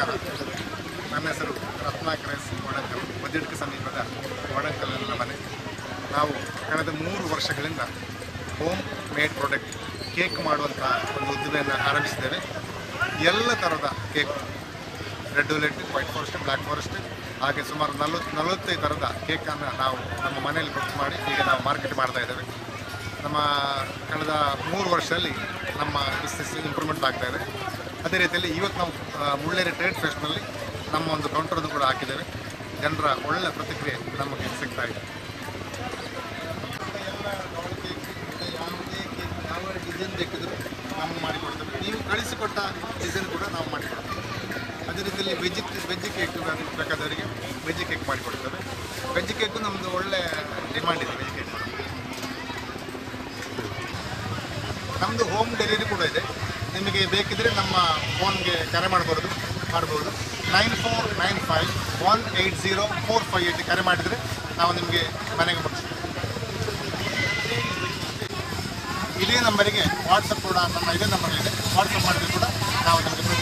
ನಮಸ್ಕಾರ. ನನ್ನ ಹೆಸರು ರತ್ನಾಕರ್ ಎಸ್ ಒಡಂಕಲ್. ಬದಿಡ್ಕ ಸಮೀಪದ ನನ್ನ ಮನೆ. ನಾವು ಕಳೆದ ಮೂರು ವರ್ಷಗಳಿಂದ ಹೋಮ್ ಮೇಡ್ ಪ್ರಾಡಕ್ಟ್ ಕೇಕ್ ಮಾಡುವಂಥ ಒಂದು ಉದ್ದಿಮೆಯನ್ನು ಆರಂಭಿಸಿದ್ದೇವೆ. ಎಲ್ಲ ಥರದ cake, red velvet white forest black forest, ಹಾಗೆ ಸುಮಾರು ನಲವತ್ತು ನಲವತ್ತೈದು ಥರದ ಕೇಕನ್ನು ನಾವು ನಮ್ಮ ಮನೆಯಲ್ಲಿ ಬುಕ್ ಮಾಡಿ ಈಗ ನಾವು ಮಾರ್ಕೆಟ್ ಮಾಡ್ತಾ ಇದ್ದೇವೆ. ನಮ್ಮ ಕಳೆದ ಮೂರು ವರ್ಷದಲ್ಲಿ ನಮ್ಮ ಬಿಸ್ನೆಸ್ ಇಂಪ್ರೂವ್ಮೆಂಟ್ ಆಗ್ತಾಯಿದೆ ಅದೇ ರೀತಿಯಲ್ಲಿ ಇವತ್ತು ನಾವು ಮುಳ್ಳೇರಿ ಟ್ರೇಡ್ ಫೆಸ್ಟ್ನಲ್ಲಿ ನಮ್ಮ ಒಂದು ಕೌಂಟರನ್ನು ಕೂಡ ಹಾಕಿದ್ದೇವೆ. ಜನರ ಒಳ್ಳೆಯ ಪ್ರತಿಕ್ರಿಯೆ ನಮಗೆ ಸಿಗ್ತಾ ಇದೆ. ಯಾವ ಡಿಸೈನ್ ಬೇಕಿದ್ರೂ ನಾವು ಮಾಡಿಕೊಡ್ತೇವೆ ನೀವು ಕಳಿಸಿಕೊಟ್ಟ ಡಿಸೈನ್ ಕೂಡ ನಾವು ಮಾಡಿಕೊಡ್ತೇವೆ. ಅದೇ ರೀತಿಯಲ್ಲಿ ವೆಜ್ ವೆಜ್ ಕೇಕ್ ಬೇಕಾದವರಿಗೆ ವೆಜ್ ಕೇಕ್ ಮಾಡಿಕೊಡ್ತೇವೆ. ವೆಜ್ ಕೇಕು ನಮ್ಮದು ಒಳ್ಳೆ ಡಿಮ್ಯಾಂಡ್ ಇದೆ ವೆಜ್ ಕೇಕ್ ನಮ್ಮದು ಹೋಮ್ ಡೆಲಿವರಿ ಕೂಡ ಇದೆ. ನಿಮಗೆ ಬೇಕಿದ್ರೆ ನಮ್ಮ ಫೋನ್ಗೆ ಕರೆ ಮಾಡಬಹುದು ಮಾಡ್ಬೋದು. Nine four nine five one eight zero four five eight ಕರೆ ಮಾಡಿದರೆ ನಾವು ನಿಮಗೆ ಮನೆಗೆ ಬರ್ತೀವಿ. ಇದೇ ನಂಬರಿಗೆ ವಾಟ್ಸಪ್ ಕೂಡ ನಮ್ಮ ಇದೇ ನಂಬರ್ಲಿದೆ ವಾಟ್ಸಪ್ ಮಾಡಿದ್ರೆ ಕೂಡ ನಾವು ನಿಮಗೆ